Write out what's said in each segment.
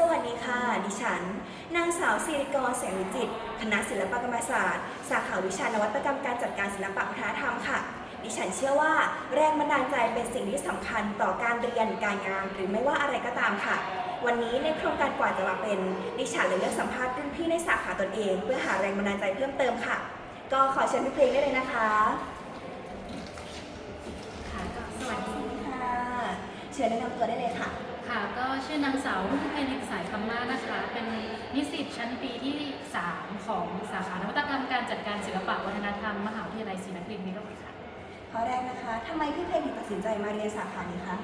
สวัสดีค่ะ ดิฉัน นางสาวสิริกรแสงวิจิต คณะศิลปกรรมศาสตร์ สาขาวิชานวัตกรรมการจัดการศิลปะวัฒนธรรมค่ะ ดิฉันเชื่อว่าแรงบันดาลใจเป็นสิ่งที่สำคัญต่อการเรียนการงานหรือไม่ว่าอะไรก็ตามค่ะ วันนี้ในโครงการกว่าจะมาเป็น ดิฉันเลยเลือกสัมภาษณ์รุ่นพี่ในสาขาตนเอง เพื่อหาแรงบันดาลใจเพิ่มเติมค่ะ ก็ขอเชิญพี่เพลงได้เลยนะคะค่ะสวัสดีค่ะ เชิญแนะนำตัวได้เลยค่ะ ค่ะก็ชื่อนางสาวรุ่งไพลินสายคำมานะคะ เป็นนิสิตชั้นปีที่ 3 ของสาขานวัตกรรมการจัดการศิลปะวัฒนธรรมมหาวิทยาลัยศรีนครินทร์วิโรจน์ค่ะข้อแรกนะคะทำไมพี่เพลงถึงตัดสินใจมาเรียนสาขานี้คะ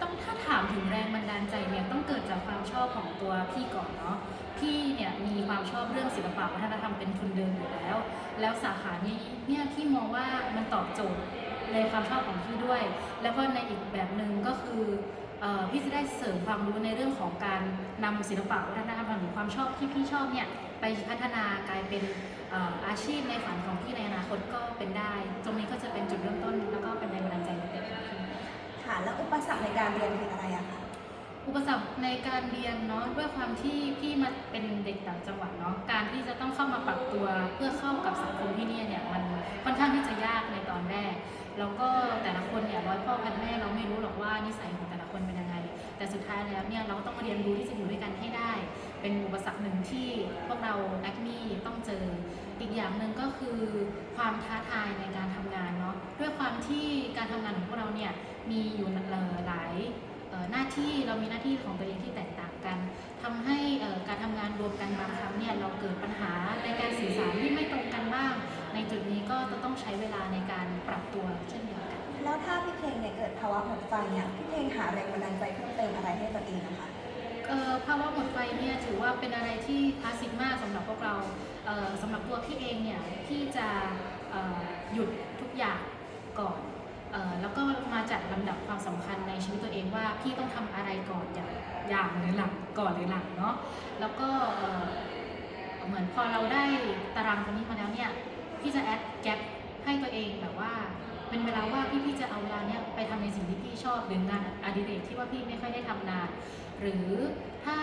ต้องถ้าถามถึงแรงบันดาลใจเนี่ยต้องเกิดจากความชอบของตัวพี่ก่อนเนาะพี่เนี่ยมีความชอบเรื่องศิลปะวัฒนธรรมเป็นทุนเดิมอยู่แล้ว แล้วสาขานี้เนี่ยพี่มองว่ามันตอบโจทย์ในความชอบของพี่ด้วย แล้วก็ในอีกแบบหนึ่งก็คือ พี่จะได้เสริมความรู้ในเรื่องของการนำศิลปะวัฒนธรรมหรือความชอบที่พี่ชอบเนี่ยไปพัฒนากลายเป็นเอ่ออาชีพในฝันของพี่ในอนาคตก็เป็นได้ ตรงนี้ก็จะเป็นจุดเริ่มต้นแล้วก็เป็นแรงบันดาลใจเล็กๆของพี่ค่ะแล้วอุปสรรคในการเรียนคืออะไรอะคะอุปสรรคในการเรียนเนาะด้วยความที่พี่มาเป็นเด็กต่างจังหวัดเนาะการที่จะต้องเข้ามาปรับตัวเพื่อเข้ากับสังคมที่เนี่ยเนี่ยมันค่อนข้างที่จะยากในตอนแรกแล้วก็แต่ละคนเนี่ยร้อยพ่อพันแม่เราไม่รู้หรอกว่านิสัยของแต่ละ คนเป็นยังไง แต่สุดท้ายแล้วเนี่ยเราก็ต้องเรียนรู้ที่จะอยู่ด้วยกันให้ได้ เป็นอุปสรรคหนึ่งที่พวกเราแอคมี่ต้องเจอ อีกอย่างหนึ่งก็คือความท้าทายในการทำงานเนาะ ด้วยความที่การทำงานของพวกเราเนี่ยมีอยู่หลายหน้าที่เรามีหน้าที่ของตัวเองที่แตกต่างกันทำให้การทำงานรวมกันบางครั้งเนี่ยเราเกิดปัญหาในการสื่อสารที่ไม่ตรงกันบ้าง ในจุดนี้ก็จะต้องใช้เวลาในการปรับตัวเช่น แล้วถ้าพี่เพลงเนี่ยเกิดภาวะหมดไฟเนี่ยพี่เพลงหาแรงบันดาลใจเพิ่มเติมอะไรให้ตัวเองนะคะ เอ่อภาวะหมดไฟเนี่ยถือว่าเป็นอะไรที่คลาสสิกมากสำหรับพวกเราเอ่อสำหรับตัวพี่เองเนี่ยพี่จะเอ่อหยุดทุกอย่างก่อนเอ่อแล้วก็มาจัดลำดับความสำคัญในชีวิตตัวเองว่าพี่ต้องทำอะไรก่อนอย่างอย่างหรือหลังก่อนหรือหลังเนาะแล้วก็เอ่อเหมือนพอเราได้ตารางตรงนี้มาแล้วเนี่ยพี่จะแอดแกปให้ตัวเองแบบว่าเป็นเวลาว่าง ที่จะเอาเวลาเนี้ยไปทำในสิ่งที่พี่ชอบหรืองานอดิเรกที่ว่าพี่ไม่ค่อยได้ทำนานหรือถ้า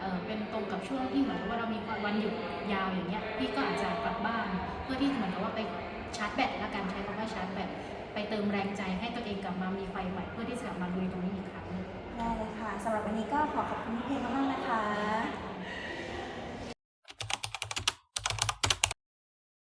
เเป็นตรงกับช่วงที่เหมือนว่าเรามีวันหยุดยาวอย่างเงี้ยพี่ก็อาจจะกลับบ้านเพื่อที่เหมือนกับว่าไปชาร์จแบตละกันใช้คำว่าชาร์จแบตไปเติมแรงใจให้ตัวเองกลับมามีไฟใหม่เพื่อที่จะกลับมาลุยตรงนี้อีกครั้งได้เลยค่ะสำหรับวันนี้ก็ขอขอบคุณพี่เพลงมากๆนะ